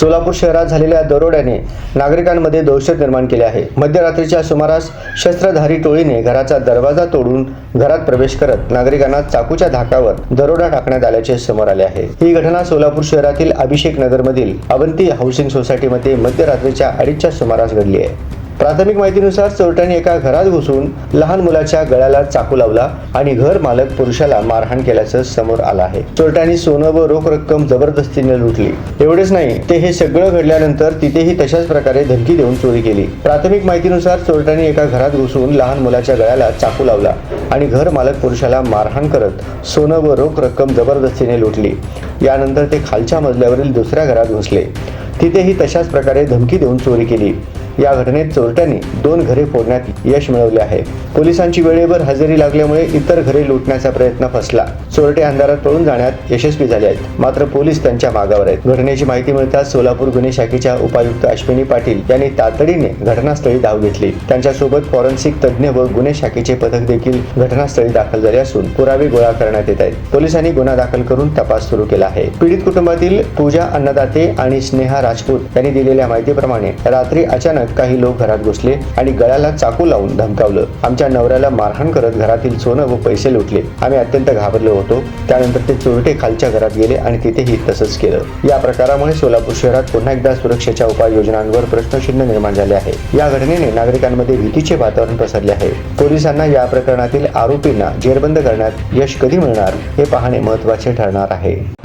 सोलापूर शहरात झालेल्या दरोड्याने नागरिकांमध्ये दहशत निर्माण केली आहे. मध्यरात्रीच्या सुमारास शस्त्रधारी टोळीने घराचा दरवाजा तोडून घरात प्रवेश करत नागरिकांना चाकूच्या धाकावर दरोडा टाकण्यात आल्याचे समोर आले आहे. ही घटना सोलापूर शहरातील अभिषेक नगरमधील अवंती हाऊसिंग सोसायटीमध्ये मध्यरात्रीच्या अडीचच्या सुमारास घडली आहे. प्राथमिक माहितीनुसार चोरट्यांनी एका घरात घुसून लहान मुलाच्या गळ्याला चाकू लावला आणि घर मालक पुरुषाला मारहाण केल्याचं समोर आलं आहे. चोरट्यांनी सोनं व रोख रक्कम जबरदस्तीने लुटली. एवढेच नाही ते हे सगळं घडल्यानंतर तिथेही तशाच प्रकारे धमकी देऊन चोरी केली. प्राथमिक माहितीनुसार चोरट्यांनी एका घरात घुसून लहान मुलाच्या गळ्याला चाकू लावला आणि घर मालक पुरुषाला मारहाण करत सोनं व रोख रक्कम जबरदस्तीने लुटली. यानंतर ते खालच्या मजल्यावरील दुसऱ्या घरात घुसले. तिथेही तशाच प्रकारे धमकी देऊन चोरी केली. या घटनेत चोरट्यांनी दोन घरे फोडण्यात यश मिळवले आहे. पोलिसांची वेळेवर हजेरी लागल्यामुळे इतर घरे लुटण्याचा प्रयत्न फसला. चोरटे अंधारात पळून जाण्यात यशस्वी झाले आहेत. मात्र पोलीस त्यांच्या मागावर आहेत. घटनेची माहिती मिळताच सोलापूर गुन्हे शाखेच्या उपायुक्त अश्विनी पाटील यांनी तातडीने घटनास्थळी धाव घेतली. त्यांच्यासोबत फॉरेन्सिक तज्ज्ञ व गुन्हे शाखेचे पथक देखील घटनास्थळी दाखल झाले असून पुरावे गोळा करण्यात येत आहेत. पोलिसांनी गुन्हा दाखल करून तपास सुरू केला आहे. पीडित कुटुंबातील पूजा अन्नदाते आणि स्नेहा राजपूत यांनी दिलेल्या माहितीप्रमाणे रात्री अचानक काही लोक घरात घुसले आणि गळ्याला चाकू लावून धमकावलं. आमच्या नवऱ्याला मारहाण करत घरातील सोनं व पैसे लुटले. आम्ही अत्यंत घाबरलो होतो. त्यानंतर ते चोरटे खालच्या घरात गेले आणि तिथेही तसंच केलं. या प्रकारामुळे सोलापूर शहरात पुन्हा एकदा सुरक्षेच्या उपाययोजनांवर प्रश्नचिन्ह निर्माण झाले आहे. या घटनेने नागरिकांमध्ये भीतीचे वातावरण पसरले आहे. पोलिसांना या प्रकरणातील आरोपींना जेरबंद करण्यात यश कधी मिळणार हे पाहणे महत्त्वाचे ठरणार आहे.